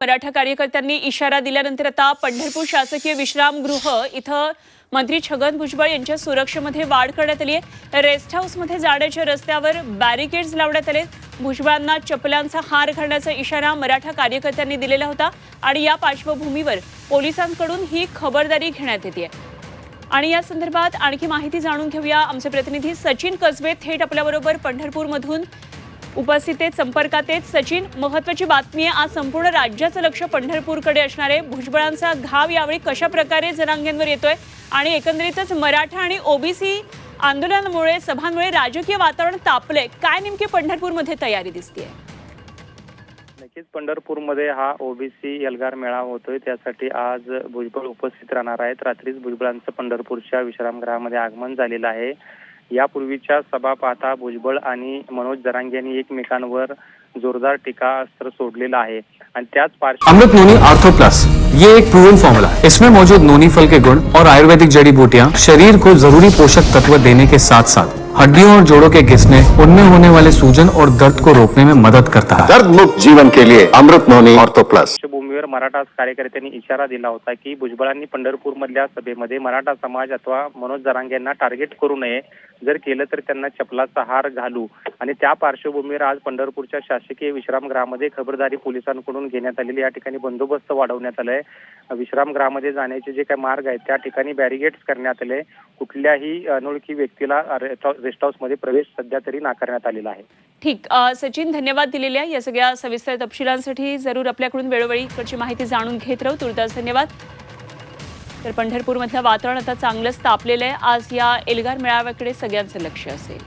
मराठा कार्यकर्त्यांनी इशारा दिल्यानंतर आता पंढरपूर शासकीय विश्रामगृह इथं मंत्री छगन भुजबळ यांच्या सुरक्षेमध्ये वाढ करण्यात आली आहे. रेस्ट हाऊसमध्ये जाण्याच्या रस्त्यावर बॅरिकेड्स लावण्यात आले भुजबळांना चपलांचा हार घालण्याचा इशारा मराठा कार्यकर्त्यांनी दिलेला होता आणि या पार्श्वभूमीवर पोलिसांकडून ही खबरदारी घेण्यात येते. आणि या संदर्भात आणखी माहिती जाणून घेऊया. आमचे प्रतिनिधी सचिन कसबे थेट आपल्याबरोबर पंढरपूरमधून उपस्थित आहेत संपर्कात आहेत सचिन महत्वाची बातमी आहे. आज संपूर्ण राज्याचं लक्ष पंढरपूरकडे असणार आहे. भुजबळांचा घाव यावेळी कशा प्रकारे जनांगेंवर येतोय? आणि एकंदरीतच मराठा आणि ओबीसी आंदोलनामुळे सभांमुळे राजकीय वातावरण तापले काय नेमकी पंढरपूरमध्ये तयारी दिसतीये? नक्कीच पंढरपूरमध्ये हा ओबीसी एल्गार मेळावा होतोय. त्यासाठी आज भुजबळ उपस्थित राहणार आहेत. रात्रीच भुजबळांचं पंढरपूरच्या विश्रामगृहामध्ये आगमन झालेलं आहे. यापूर्वीच्या सभा पाहता भुजबळ आणि मनोज जरांगे यांनी एकमेकांवर जोरदार टीकास्त्र सोडलेलं आहे. आणि त्याच अमृत नोनी आर्थो प्लस. ये एक प्रूवन फॉर्मूला है। इसमें मौजूद नोनी फल के गुण और आयुर्वेदिक जड़ी बूटियाँ शरीर को जरूरी पोषक तत्व देने के साथ साथ हड्डियों और जोड़ों के घिसने उनमें होने वाले सूजन और दर्द को रोकने में मदद करता है। दर्द मुक्त जीवन के लिए अमृत नोनी ऑर्थो प्लस। पार्श्वभूमीवर मराठा कार्यकर्त्यांनी इशारा दिला होता की भुजबळांनी पंढरपूरमधल्या सभेमध्ये मराठा समाज अथवा मनोज जरांगे यांना टार्गेट करू नये. जर केलं तर त्यांना चपलाचा हार घालू. आणि त्या पार्श्वभूमीवर आज पंढरपूरच्या शासकीय विश्रामगृहामध्ये खबरदारी पोलिसांकडून घेण्यात आलेली या ठिकाणी बंदोबस्त वाढवण्यात आलाय. विश्रामगृहामध्ये जाण्याचे जे काही मार्ग आहेत त्या ठिकाणी बॅरिगेट्स करण्यात आले. कुठल्याही अनोळखी व्यक्तीला रेस्ट हाऊसमध्ये प्रवेश सध्या तरी नाकारण्यात आलेला आहे. ठीक सचिन धन्यवाद दिलेल्या या सगळ्या सविस्तर तपशिलांसाठी. जरूर आपल्याकडून वेळोवेळी इकडची माहिती जाणून घेत राहू. तुर्तास धन्यवाद. तर पंढरपूरमधलं वातावरण आता चांगलंच तापलेलं आहे. आज या एल्गार मेळाव्याकडे सगळ्यांचं लक्ष असेल.